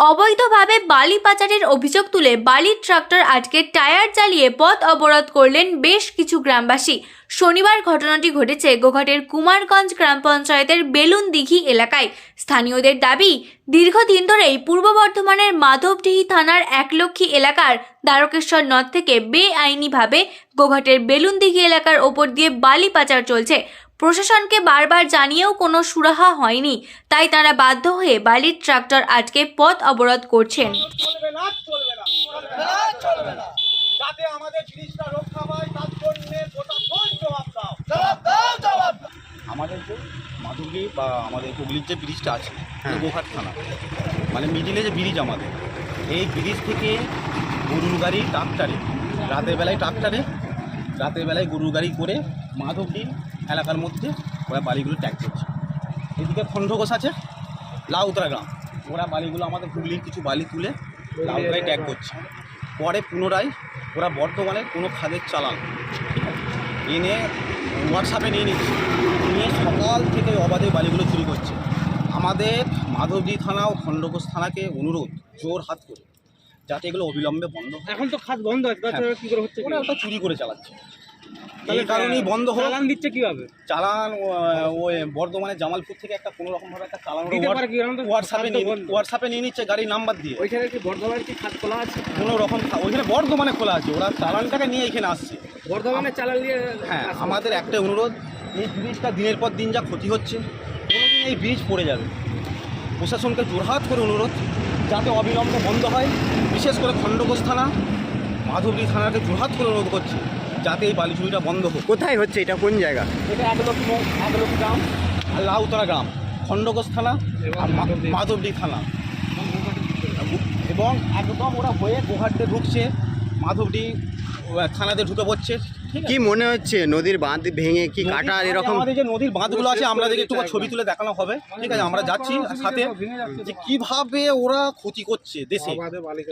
অবৈধভাবে বালি পাচারের অভিযোগ তুলে বালির ট্রাক্টর আটকে টায়ার চালিয়ে পথ অবরোধ করলেন বেশ কিছু গ্রামবাসী। শনিবার ঘটনাটি ঘটেছে গোঘাটের কুমারগঞ্জ গ্রাম পঞ্চায়েতের বেলুন দিঘি এলাকায়। স্থানীয়দের দাবি, দীর্ঘদিন ধরেই পূর্ব বর্ধমানের মাধবডিহি থানার একলক্ষী এলাকার দ্বারকেশ্বর নদ থেকে বেআইনিভাবে গোঘাটের বেলুন দিঘি এলাকার ওপর দিয়ে বালি পাচার চলছে। প্রশাসনকে বারবার জানিয়েও কোনো সুরাহা হয়নি তাই তারা বাধ্য হয়ে বালির ট্রাক্টর আটকে পথ অবরোধ করছেন। আমাদের যে মাধুরী বা আমাদের হুগলির যে ব্রিজটা আছে গোঘাট থানা মানে মিডিলে যে ব্রিজ আমাদের এই ব্রিজ থেকে গরুর গাড়ি ট্রাক্টারে রাতের বেলায় ট্রাক্টারে রাতের বেলায় গরুর গাড়ি করে মাধবডি এলাকার মধ্যে ওরা বালিগুলো ট্যাগ করছে। এদিকে খণ্ডঘোষ আছে, লাউতরা গ্রাম। ওরা বালিগুলো আমাদের হুগলির কিছু বালি তুলে লাউতরায় ট্যাগ করছে। পরে পুনরায় ওরা বর্তমানে কোনো খাদের চালান এনে হোয়াটসঅ্যাপে নিয়ে নিচ্ছে। নিয়ে সকাল থেকে অবাধে বালিগুলো চুরি করছে। আমাদের মাধবদী থানা ও খণ্ডঘোষ থানাকে অনুরোধ, জোর হাত করে। যাতে এগুলো অবিলম্বে বন্ধ হয়। এখন তো খাত বন্ধ আছে তাছাড়া হ্যাঁ। কি করে হচ্ছে ওরা ওটা চুরি করে চালাচ্ছে। তাহলে কারণেই বন্ধ হলো চালান দিচ্ছে কীভাবে? চালান ওই বর্ধমানে জামালপুর থেকে একটা কোনো রকম ভাবে একটা চালান হোয়াটসঅ্যাপে নিয়ে। হোয়াটসঅ্যাপে নিয়ে নিচ্ছে গাড়ির নাম্বার দিয়ে। ওইখানে কি বর্ধমানে কি খাত খোলা আছে? কোনো রকম ওইখানে বর্ধমানে খোলা আছে। ওরা চালানটাকে নিয়ে এখানে আসছে। বর্ধমানে চালান দিয়ে হ্যাঁ আমাদের একটা অনুরোধ এই ব্রিজটা দিনের পর দিন যা ক্ষতি হচ্ছে কোনোদিন এই ব্রিজ পড়ে যাবে। প্রশাসনকে জোরহাত করে অনুরোধ যাতে অবিলম্বে বন্ধ হয়। বিশেষ করে খণ্ডঘোষ থানা মাধবী থানাকে জোরহাত করে অনুরোধ করছে যাতে এই বালি চুরিটা বন্ধ হোক। কোথায় হচ্ছে এটা? কোন জায়গা? এটা এক লক্ষ এক লক্ষ গ্রাম আর লাউতরা গ্রাম খণ্ডঘোষ থানা আর মা- মাধবডি থানা। এবং একদম ওরা হয়ে গোহাটে ঢুকছে মাধবডি থানাতে ঢুকে পড়ছে। কি মনে হচ্ছে? নদীর বাঁধ ভেঙে কি কাটা এরকম? আমাদের যে নদীর বাঁধগুলো আছে আমরা দেখে একটু ছবি তুলে দেখানো হবে। ঠিক আছে আমরা যাচ্ছি সাথে। যে কীভাবে ওরা ক্ষতি করছে দেশে।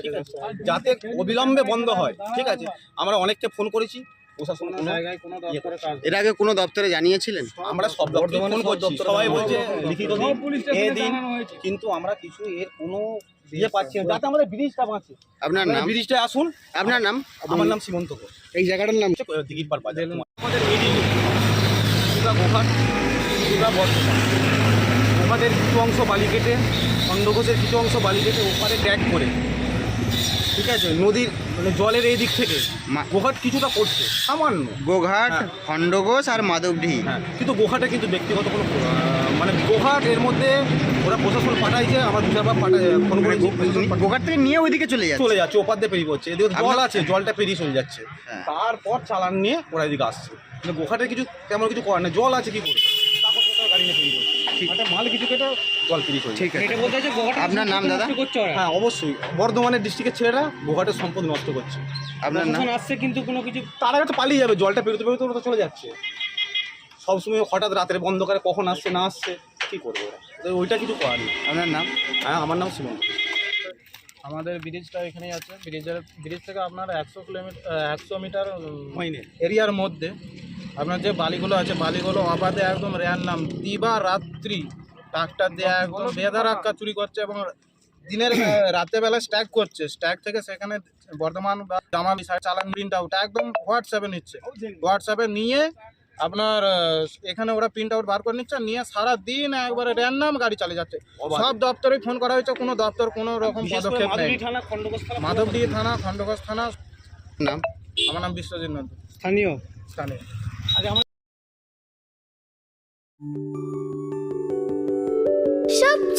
ঠিক আছে? যাতে অবিলম্বে বন্ধ হয়। ঠিক আছে আমরা অনেককে ফোন করেছি। প্রশাসন কোনো জায়গায় কোনো ইয়ে দপ্তরে কাজ এর আগে কোনো দপ্তরে জানিয়েছিলেন? আমরা সব দপ্তরে ফোন করছি। সবাই বলছে লিখিত দিন এ কিন্তু আমরা কিছু এর কোনো ইয়ে পাচ্ছি না। যাতে আমাদের ব্রিজটা বাঁচে। আপনার নাম? ব্রিজটা আসুন। আপনার নাম? আমার নাম সীমন্ত ঘোষ। এই জায়গাটার নাম? হচ্ছে দিঘির পার বাজার। আমাদের মিডিল গোঘাট পুরা বর্ধমান গোঘাটের কিছু অংশ বালি কেটে খণ্ডঘোষের কিছু অংশ বালি কেটে ওপারে ট্যাগ করে। ঠিক আছে? নদীর মানে জলের এই দিক থেকে গোঘাট কিছুটা করছে সামান্য। গোঘাট হ্যাঁ। খণ্ডঘোষ আর মাধবডি। হ্যাঁ কিন্তু গোঘাটে কিন্তু ব্যক্তিগত কোনো মানে গোঘাট এর মধ্যে ওরা প্রশাসন পাঠাইছে আমার দু চারবার পাঠায় ফোন করে গোঘাট থেকে নিয়ে ওইদিকে চলে যাচ্ছে। চলে যাচ্ছে ওপার দিয়ে পেরিয়ে পড়ছে। এদিকে জল আছে জলটা পেরিয়ে চলে যাচ্ছে। হ্যাঁ। তারপর চালান নিয়ে ওরা এদিকে আসছে। মানে গোঘাটে কিছু তেমন কিছু করার নেই জল আছে কি করে? গাড়ি নিয়ে পেরিয়ে পড়ছে। মাল কিছু কেটে জল ঠিক আছে। আপনার নাম দাদা? হ্যাঁ অবশ্যই। বর্ধমানের ডিস্ট্রিক্টের ছেলেরা গোঘাটের সম্পদ নষ্ট করছে। আপনার নাম? আসছে কিন্তু কোনো কিছু তারা কাছে পালিয়ে যাবে জলটা পেরোতে পেরোতে ওরা তো চলে যাচ্ছে। সবসময় হঠাৎ রাতের বন্ধ করে কখন আসছে না আসছে কী করবে ওরা? ওইটা কিছু করার নেই। আপনার নাম? হ্যাঁ আমার নাম সুমন আমাদের ব্রিজটা এখানেই আছে। ব্রিজের ব্রিজ থেকে আপনার একশো কিলোমিটার একশো মিটার এরিয়ার মধ্যে আপনার যে বালিগুলো আছে বালিগুলো অবাধে একদম র্যান্ডাম। দিবা রাত্রি। ট্রাক্টর দিয়ে একদম বেধারাক্কা চুরি করছে এবং দিনের রাতের বেলা স্ট্যাক করছে। স্ট্যাক থেকে সেখানে বর্ধমান বা জামা চালান প্রিন্ট আউট একদম হোয়াটসঅ্যাপে নিচ্ছে। হোয়াটসঅ্যাপে নিয়ে আপনার এখানে ওরা প্রিন্ট আউট বার করে নিচ্ছে। নিয়ে সারা দিন একবারে র্যান্ডাম গাড়ি চালিয়ে যাচ্ছে। সব দপ্তরে ফোন করা হয়েছে কোনো দপ্তর কোনো রকম পদক্ষেপ নেই মাধবডি থানা খণ্ডঘোষ থানা। নাম আমার নাম বিশ্বজিৎ নন্দী। স্থানীয়। স্থানীয়। সব